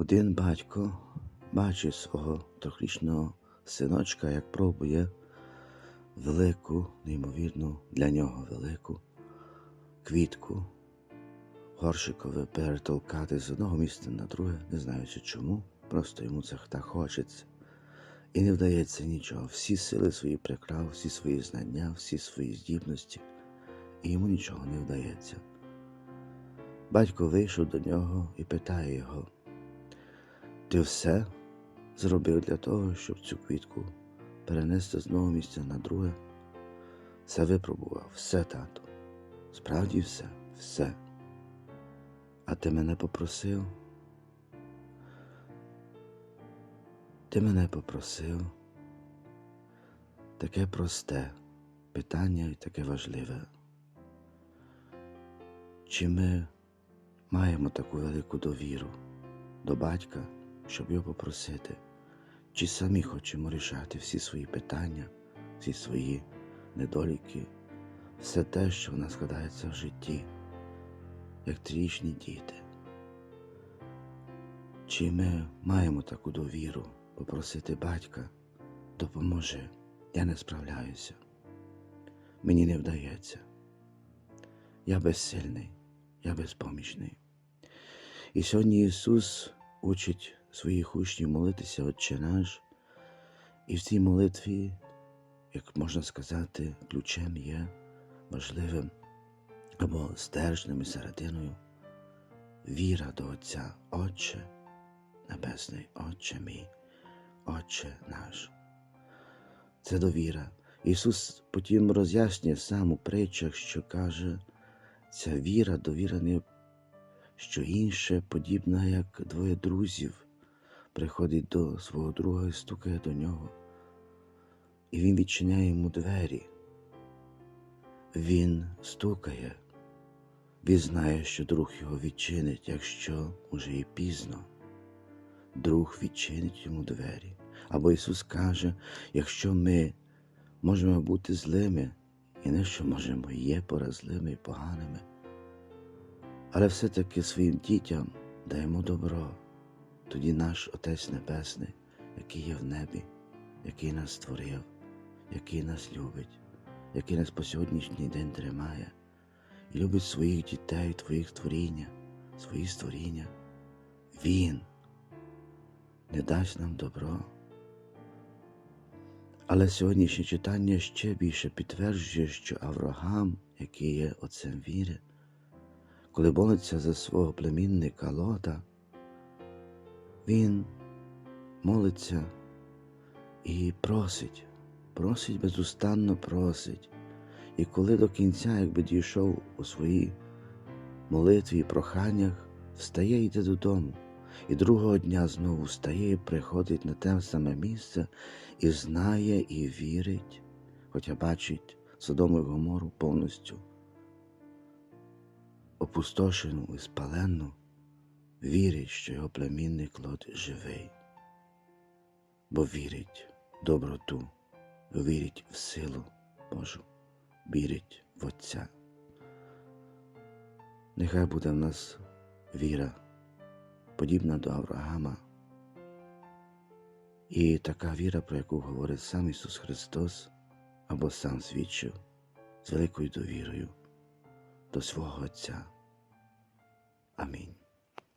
Один батько бачить свого трьохрічного синочка, як пробує велику, неймовірну для нього велику квітку горшикове перетолкати з одного місця на друге, не знаючи чому, просто йому це так хочеться. І не вдається нічого. Всі сили свої прикрав, всі свої знання, всі свої здібності, і йому нічого не вдається. Батько вийшов до нього і питає його: Ти все зробив для того, щоб цю квітку перенести з одного місця на друге? Все випробував, все, тату. Справді все, все. А ти мене попросив? Ти мене попросив. Таке просте питання і таке важливе. Чи ми маємо таку велику довіру до батька, щоб його попросити, чи самі хочемо рішати всі свої питання, всі свої недоліки, все те, що в нас складається в житті, як трічні діти? Чи ми маємо таку довіру попросити батька, допоможи, я не справляюся, мені не вдається, я безсильний, я безпомічний. І сьогодні Ісус учить своїх учнів молитися Отче наш, і в цій молитві, як можна сказати, ключем є важливим або стержнем і серединою віра до Отця, Отче Небесний, Отче мій, Отче наш. Це довіра. Ісус потім роз'яснює сам у притчах, що каже, ця віра, довіра не що інше, подібна, як двоє друзів, приходить до свого друга і стукає до нього. І він відчиняє йому двері. Він стукає. Він знає, що друг його відчинить, якщо уже і пізно. Друг відчинить йому двері. Або Ісус каже, якщо ми можемо бути злими, і не що можемо, є пора злими і поганими, але все-таки своїм дітям даємо добро, тоді наш Отець Небесний, який є в небі, який нас створив, який нас любить, який нас по сьогоднішній день тримає і любить своїх дітей, твоїх творіння, свої створіння. Він не дасть нам добро. Але сьогоднішнє читання ще більше підтверджує, що Авраам, який є отцем віри, коли молиться за свого племінника Лота, він молиться і просить, просить безустанно просить. І коли до кінця, якби дійшов у своїй молитві і проханнях, встає і йде додому, і другого дня знову встає і приходить на те саме місце і знає і вірить, хоча бачить Содому і Гомору повністю опустошену і спалену, вірить, що його племінник Лот живий, бо вірить в доброту, вірить в силу Божу вірить в Отця. Нехай буде в нас віра, подібна до Авраама. І така віра, про яку говорить сам Ісус Христос або сам свідчив з великою довірою до свого Отця. Амінь.